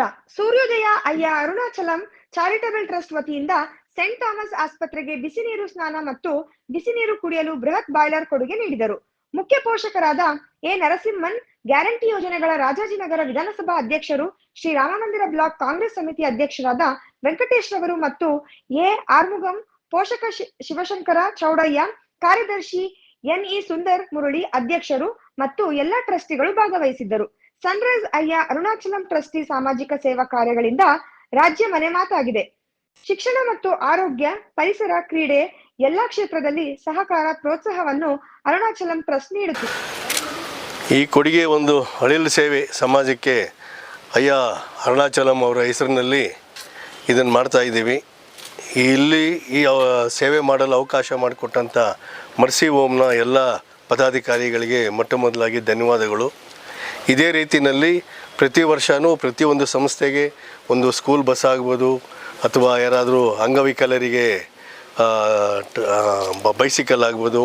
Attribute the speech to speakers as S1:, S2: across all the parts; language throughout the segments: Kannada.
S1: ನಮಸ್ಕಾರ. ಸೂರ್ಯೋದಯ ಅಯ್ಯ ಅರುಣಾಚಲಂ ಚಾರಿಟಬಲ್ ಟ್ರಸ್ಟ್ ವತಿಯಿಂದ ಸೆಂಟ್ ಥಾಮಸ್ ಆಸ್ಪತ್ರೆಗೆ ಬಿಸಿ ನೀರು ಸ್ನಾನ ಮತ್ತು ಬಿಸಿ ನೀರು ಕುಡಿಯಲು ಬೃಹತ್ ಬಾಯ್ಲರ್ ಕೊಡುಗೆ ನೀಡಿದರು. ಮುಖ್ಯ ಪೋಷಕರಾದ ಎ ನರಸಿಂಹನ್, ಗ್ಯಾರಂಟಿ ಯೋಜನೆಗಳ ರಾಜಾಜಿನಗರ ವಿಧಾನಸಭಾ ಅಧ್ಯಕ್ಷರು ಶ್ರೀ ರಾಮಮಂದಿರ ಬ್ಲಾಕ್ ಕಾಂಗ್ರೆಸ್ ಸಮಿತಿ ಅಧ್ಯಕ್ಷರಾದ ವೆಂಕಟೇಶ್ ರವರು ಮತ್ತು ಎ ಆರ್ಮುಗಂ, ಪೋಷಕ ಶಿವಶಂಕರ ಚೌಡಯ್ಯ, ಕಾರ್ಯದರ್ಶಿ ಎನ್ ಇ ಸುಂದರ್ ಮುರಳಿ ಅಧ್ಯಕ್ಷರು ಮತ್ತು ಎಲ್ಲ ಟ್ರಸ್ಟಿಗಳು ಭಾಗವಹಿಸಿದ್ದರು. ಸನ್ರೈಸ್ ಅಯ್ಯ ಅರುಣಾಚಲಂ ಟ್ರಸ್ಟಿ ಸಾಮಾಜಿಕ ಸೇವಾ ಕಾರ್ಯಗಳಿಂದ ರಾಜ್ಯ ಮನೆ ಮಾತಾಗಿದೆ ಶಿಕ್ಷಣ ಮತ್ತು ಆರೋಗ್ಯ, ಪರಿಸರ, ಕ್ರೀಡೆ ಎಲ್ಲಾ ಕ್ಷೇತ್ರದಲ್ಲಿ ಸಹಕಾರ ಪ್ರೋತ್ಸಾಹವನ್ನು ಅರುಣಾಚಲಂ ಟ್ರಸ್ಟ್ ನೀಡುತ್ತಿದೆ
S2: ಈ ಕೊಡುಗೆ ಒಂದು ಅಳಿಲು ಸೇವೆ ಸಮಾಜಕ್ಕೆ ಅಯ್ಯ ಅರುಣಾಚಲಂ ಅವರ ಹೆಸರಿನಲ್ಲಿ ಇದನ್ನು ಮಾಡ್ತಾ ಇದ್ದೀವಿ. ಇಲ್ಲಿ ಈ ಸೇವೆ ಮಾಡಲು ಅವಕಾಶ ಮಾಡಿಕೊಟ್ಟಂಥ ಮರ್ಸಿ ಓಮ್ನ ಎಲ್ಲ ಪದಾಧಿಕಾರಿಗಳಿಗೆ ಮೊಟ್ಟ ಮೊದಲಾಗಿ ಧನ್ಯವಾದಗಳು. ಇದೇ ರೀತಿಯಲ್ಲಿ ಪ್ರತಿ ವರ್ಷವೂ ಪ್ರತಿಯೊಂದು ಸಂಸ್ಥೆಗೆ ಒಂದು ಸ್ಕೂಲ್ ಬಸ್ ಆಗ್ಬೋದು ಅಥವಾ ಯಾರಾದರೂ ಅಂಗವಿಕಲರಿಗೆ ಬೈಸಿಕಲ್ ಆಗ್ಬೋದು,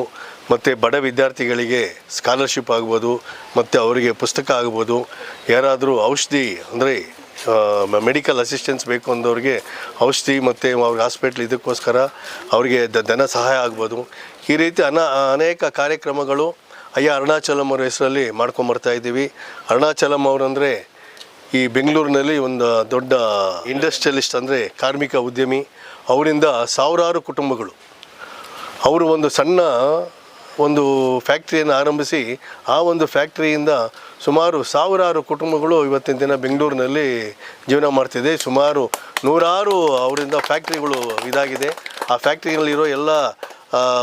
S2: ಮತ್ತು ಬಡ ವಿದ್ಯಾರ್ಥಿಗಳಿಗೆ ಸ್ಕಾಲರ್ಶಿಪ್ ಆಗ್ಬೋದು, ಮತ್ತು ಅವರಿಗೆ ಪುಸ್ತಕ ಆಗ್ಬೋದು, ಯಾರಾದರೂ ಔಷಧಿ ಅಂದರೆ ಮೆಡಿಕಲ್ ಅಸಿಸ್ಟೆನ್ಸ್ ಬೇಕು ಅಂದವ್ರಿಗೆ ಔಷಧಿ ಮತ್ತು ಅವ್ರಿಗೆ ಹಾಸ್ಪಿಟ್ಲ್ ಇದಕ್ಕೋಸ್ಕರ ಅವರಿಗೆ ಧನ ಸಹಾಯ ಆಗ್ಬೋದು. ಈ ರೀತಿ ಅನ, ಅನೇಕ ಕಾರ್ಯಕ್ರಮಗಳು ಅಯ್ಯ, ಅರುಣಾಚಲಂ ಅವರ ಹೆಸರಲ್ಲಿ ಮಾಡ್ಕೊಂಬರ್ತಾ ಇದ್ದೀವಿ. ಅರುಣಾಚಲಂ ಅವರಂದರೆ ಈ ಬೆಂಗಳೂರಿನಲ್ಲಿ ಒಂದು ದೊಡ್ಡ ಇಂಡಸ್ಟ್ರಿಯಲಿಸ್ಟ್ ಅಂದರೆ ಕಾರ್ಮಿಕ ಉದ್ಯಮಿ. ಅವರಿಂದ ಸಾವಿರಾರು ಕುಟುಂಬಗಳು. ಅವರು ಒಂದು ಸಣ್ಣ ಒಂದು ಫ್ಯಾಕ್ಟ್ರಿಯನ್ನು ಆರಂಭಿಸಿ ಆ ಒಂದು ಫ್ಯಾಕ್ಟ್ರಿಯಿಂದ ಸುಮಾರು ಸಾವಿರಾರು ಕುಟುಂಬಗಳು ಇವತ್ತಿನ ದಿನ ಬೆಂಗಳೂರಿನಲ್ಲಿ ಜೀವನ ಮಾಡ್ತಿದೆ. ಸುಮಾರು ನೂರಾರು ಅವರಿಂದ ಫ್ಯಾಕ್ಟ್ರಿಗಳು ಇದಾಗಿದೆ. ಆ ಫ್ಯಾಕ್ಟ್ರಿಗಳಲ್ಲಿರೋ ಎಲ್ಲ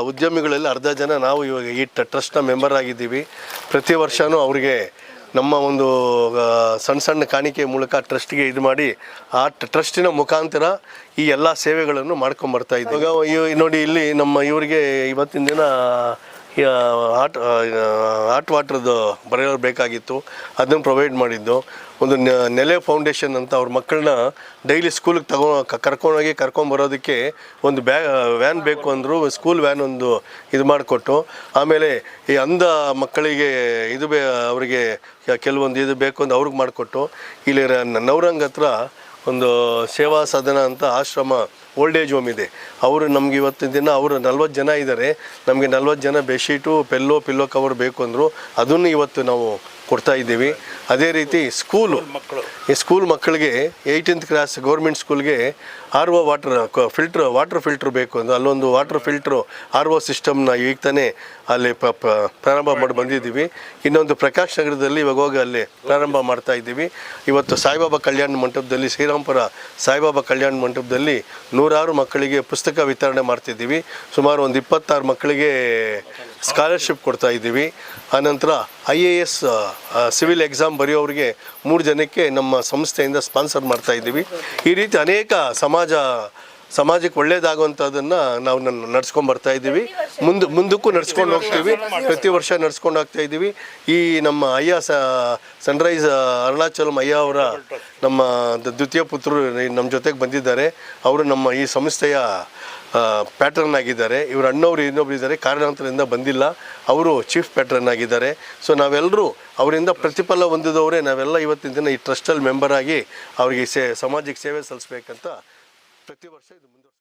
S2: ಉದ್ಯಮಿಗಳಲ್ಲಿ ಅರ್ಧ ಜನ ನಾವು ಇವಾಗ ಈ ಟ್ರಸ್ಟ್ನ ಮೆಂಬರ್ ಆಗಿದ್ದೀವಿ. ಪ್ರತಿ ವರ್ಷವೂ ಅವರಿಗೆ ನಮ್ಮ ಒಂದು ಸಣ್ಣ ಸಣ್ಣ ಕಾಣಿಕೆ ಮೂಲಕ ಟ್ರಸ್ಟ್ಗೆ ಇದು ಮಾಡಿ ಆ ಟ್ರಸ್ಟಿನ ಮುಖಾಂತರ ಈ ಎಲ್ಲ ಸೇವೆಗಳನ್ನು ಮಾಡ್ಕೊಂಬರ್ತಾ ಇದ್ದೀವಿ. ಇವ್- ನೋಡಿ, ಇಲ್ಲಿ ನಮ್ಮ ಇವರಿಗೆ ಇವತ್ತಿನ ದಿನ ಹಾಟ್ ಹಾಟ್ ವಾಟ್ರದ್ದು ಬರೆಯೋರು ಬೇಕಾಗಿತ್ತು. ಅದನ್ನು ಪ್ರೊವೈಡ್ ಮಾಡಿದ್ದು. ಒಂದು ನೆಲೆ ಫೌಂಡೇಶನ್ ಅಂತ ಅವ್ರ ಮಕ್ಕಳನ್ನ ಡೈಲಿ ಸ್ಕೂಲಿಗೆ ತಗೋ ಕರ್ಕೊಂಡೋಗಿ ಕರ್ಕೊಂಬರೋದಕ್ಕೆ ಒಂದು ಬ್ಯಾ ವ್ಯಾನ್ ಬೇಕು ಅಂದರು ಸ್ಕೂಲ್ ವ್ಯಾನ್ ಒಂದು ಇದು ಮಾಡಿಕೊಟ್ಟು, ಆಮೇಲೆ ಈ ಅಂಧ ಮಕ್ಕಳಿಗೆ ಇದು ಬೇ, ಅವರಿಗೆ ಕೆಲವೊಂದು ಇದು ಬೇಕು ಅಂತ ಅವ್ರಿಗೆ ಮಾಡಿಕೊಟ್ಟು, ಇಲ್ಲಿ ನವರಂಗ್ ಹತ್ರ ಒಂದು ಸೇವಾ ಸದನ ಅಂತ ಆಶ್ರಮ ಓಲ್ಡ್ ಏಜ್ ಹೋಮ್ ಇದೆ. ಅವರು ನಮ್ಗೆ ಇವತ್ತಿನ ದಿನ ಅವರು ನಲ್ವತ್ತು ಜನ ಇದ್ದಾರೆ ನಮಗೆ ನಲ್ವತ್ತು ಜನ ಬೆಡ್ಶೀಟು ಪೆಲ್ಲೋ ಪಿಲ್ಲೋ ಕವರ್ ಬೇಕು ಅಂದರು ಅದನ್ನು ಇವತ್ತು ನಾವು ಕೊಡ್ತಾ ಇದ್ದೀವಿ. ಅದೇ ರೀತಿ ಸ್ಕೂಲು ಈ ಸ್ಕೂಲ್ ಮಕ್ಕಳಿಗೆ ಏಯ್ಟೀನ್ತ್ ಕ್ಲಾಸ್ ಗೌರ್ಮೆಂಟ್ ಸ್ಕೂಲ್ಗೆ R O water filter water filter ಬೇಕು ಅಂದ್ರೆ ಅಲ್ಲೊಂದು ವಾಟರ್ ಫಿಲ್ಟ್ರು ಆರ್ ಒ ಸಿಸ್ಟಮ್ನ ಈಗ ತಾನೇ ಅಲ್ಲಿ ಪ- ಪ- ಪ್ರಾರಂಭ ಮಾಡಿ ಬಂದಿದ್ದೀವಿ. ಇನ್ನೊಂದು ಪ್ರಕಾಶ್ ನಗರದಲ್ಲಿ ಇವಾಗ ಹೋಗಿ ಅಲ್ಲಿ ಪ್ರಾರಂಭ ಮಾಡ್ತಾ ಇದ್ದೀವಿ. ಇವತ್ತು ಸಾಯಿಬಾಬಾ ಕಲ್ಯಾಣ ಮಂಟಪದಲ್ಲಿ ಶ್ರೀರಾಮ್ಪುರ ಸಾಯಿಬಾಬಾ ಕಲ್ಯಾಣ ಮಂಟಪದಲ್ಲಿ ನೂರಾರು ಮಕ್ಕಳಿಗೆ ಪುಸ್ತಕ ವಿತರಣೆ ಮಾಡ್ತಿದ್ದೀವಿ. ಸುಮಾರು ಒಂದು ಇಪ್ಪತ್ತಾರು ಮಕ್ಕಳಿಗೆ ಸ್ಕಾಲರ್ಶಿಪ್ ಕೊಡ್ತಾ ಇದ್ದೀವಿ. ಆನಂತರ I A S civil exam ಬರೆಯೋರಿಗೆ ಮೂರು ಜನಕ್ಕೆ ನಮ್ಮ ಸಂಸ್ಥೆಯಿಂದ ಸ್ಪಾನ್ಸರ್ ಮಾಡ್ತಾ ಇದ್ದೀವಿ. ಈ ರೀತಿ ಅನೇಕ ಸಮಾಜ ಸಮಾಜಕ್ಕೆ ಒಳ್ಳೇದಾಗುವಂಥದ್ದನ್ನು ನಾವು ನಡ್ಸ್ಕೊಂಡು ಬರ್ತಾ ಇದ್ದೀವಿ. ಮುಂದೆ ಮುಂದಕ್ಕೂ ನಡ್ಸ್ಕೊಂಡು ಹೋಗ್ತೀವಿ. ಪ್ರತಿ ವರ್ಷ ನಡ್ಸ್ಕೊಂಡು ಹೋಗ್ತಾ ಇದ್ದೀವಿ. ಈ ನಮ್ಮ ಅಯ್ಯ ಸ ಸನ್ರೈಸ್ ಅರುಣಾಚಲಂ ಅಯ್ಯ ಅವರ ನಮ್ಮ ದ್ವಿತೀಯ ಪುತ್ರರು ನಮ್ಮ ಜೊತೆಗೆ ಬಂದಿದ್ದಾರೆ. ಅವರು ನಮ್ಮ ಈ ಸಂಸ್ಥೆಯ ಪ್ಯಾಟ್ರನ್ ಆಗಿದ್ದಾರೆ. ಇವರು ಅಣ್ಣವರು ಇನ್ನೊಬ್ರು ಇದ್ದಾರೆ. ಕಾರಣಾಂತರದಿಂದ ಬಂದಿಲ್ಲ. ಅವರು ಚೀಫ್ ಪ್ಯಾಟ್ರನ್ ಆಗಿದ್ದಾರೆ. ಸೊ ನಾವೆಲ್ಲರೂ ಅವರಿಂದ ಪ್ರತಿಫಲ ಹೊಂದಿದವರೇ. ನಾವೆಲ್ಲ ಇವತ್ತಿನ ದಿನ ಈ ಟ್ರಸ್ಟಲ್ಲಿ ಮೆಂಬರ್ ಆಗಿ ಅವರಿಗೆ ಸೇ ಸಮಾಜಕ್ಕೆ ಸೇವೆ ಸಲ್ಲಿಸ್ಬೇಕಂತ ಪ್ರತಿ ವರ್ಷ ಇದು ಮುಂದುವರಿಸ್ತೀವಿ